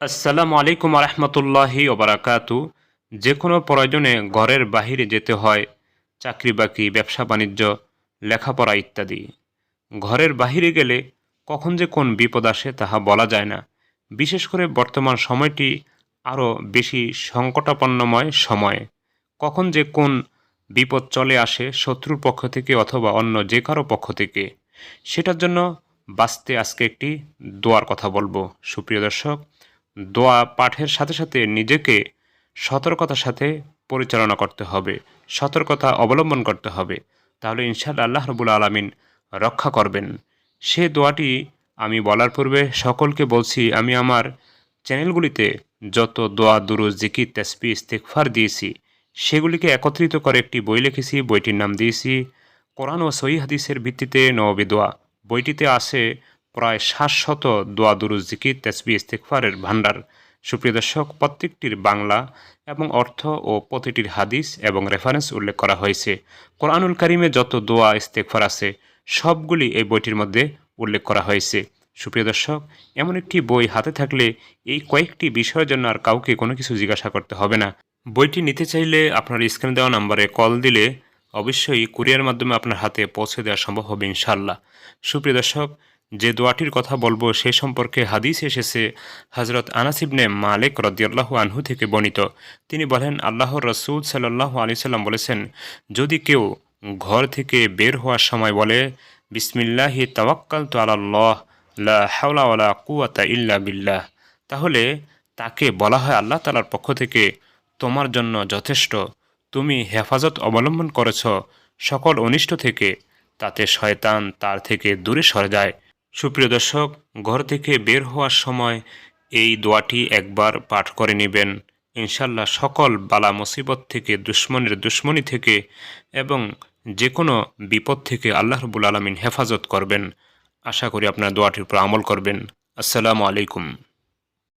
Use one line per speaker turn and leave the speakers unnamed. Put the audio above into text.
আসসালামু আলাইকুম রহমতুল্লাহি ওবরাকাতু যে কোনো প্রয়োজনে ঘরের বাহিরে যেতে হয়, চাকরি বাকরি, ব্যবসা বাণিজ্য, লেখাপড়া ইত্যাদি। ঘরের বাহিরে গেলে কখন যে কোন বিপদ আসে তাহা বলা যায় না। বিশেষ করে বর্তমান সময়টি আরও বেশি সংকটাপন্নময় সময়। কখন যে কোন বিপদ চলে আসে শত্রুর পক্ষ থেকে অথবা অন্য যে কারও পক্ষ থেকে, সেটার জন্য বাঁচতে আজকে একটি দোয়ার কথা বলব। সুপ্রিয় দর্শক দোয়া পাঠের সাথে সাথে নিজেকে সতর্কতার সাথে পরিচালনা করতে হবে, সতর্কতা অবলম্বন করতে হবে। তাহলে ইনশাআল্লাহ আল্লাহ রবুল আলমিন রক্ষা করবেন। সে দোয়াটি আমি বলার পূর্বে সকলকে বলছি, আমি আমার চ্যানেলগুলিতে যত দোয়া দুরু জিকি তেসপি ইস্তেকফার দিয়েছি, সেগুলিকে একত্রিত করে একটি বই লিখেছি, বইটির নাম দিয়েছি, কোরআন ও সহি হাদিসের ভিত্তিতে নবী দোয়া। বইটিতে আছে প্রায় সাতশত দোয়া দুরু জিকির তেসবি ইস্তেকফারের ভাণ্ডার। সুপ্রিয় দর্শক, প্রত্যেকটির বাংলা এবং অর্থ ও প্রতিটির হাদিস এবং রেফারেন্স উল্লেখ করা হয়েছে। কোরআনুল কারিমে যত দোয়া ইস্তেকফার আছে, সবগুলি এই বইটির মধ্যে উল্লেখ করা হয়েছে। সুপ্রিয় দর্শক, এমন একটি বই হাতে থাকলে এই কয়েকটি বিষয়ের জন্য আর কাউকে কোনো কিছু জিজ্ঞাসা করতে হবে না। বইটি নিতে চাইলে আপনার স্ক্রিনে দেওয়া নাম্বারে কল দিলে অবশ্যই কুরিয়ার মাধ্যমে আপনার হাতে পৌঁছে দেওয়া সম্ভব হবে ইনশাল্লাহ সুপ্রিয় দর্শক যে দোয়াটির কথা বলব সে সম্পর্কে হাদিস এসেছে। হজরত আনাসিবনে মালিক রদিয়াল্লাহু আনহু থেকে বর্ণিত। তিনি বলেন, আল্লাহর রসুল সাল্লাহ আলি সাল্লাম বলেছেন, যদি কেউ ঘর থেকে বের হওয়ার সময় বলে, বিসমিল্লাহি তাওয়াক্কাল তো আল্লাহ হাওলা কুয়াতা ইল্লা বিল্লাহ, তাহলে তাকে বলা হয় আল্লাহ তালার পক্ষ থেকে, তোমার জন্য যথেষ্ট, তুমি হেফাজত অবলম্বন করেছ, সকল অনিষ্ট থেকে, তাতে শয়তান তার থেকে দূরে সরে যায়। সুপ্রিয় দর্শক, ঘর থেকে বের হওয়ার সময় এই দোয়াটি একবার পাঠ করে নেবেন। ইনশাল্লাহ সকল বালা মুসিবত থেকে, দুশ্মনের দুশ্মনী থেকে এবং যে কোনো বিপদ থেকে আল্লাহ রবুল আলমিন হেফাজত করবেন। আশা করি আপনার দোয়াটির উপর আমল করবেন। আসসালামু আলাইকুম।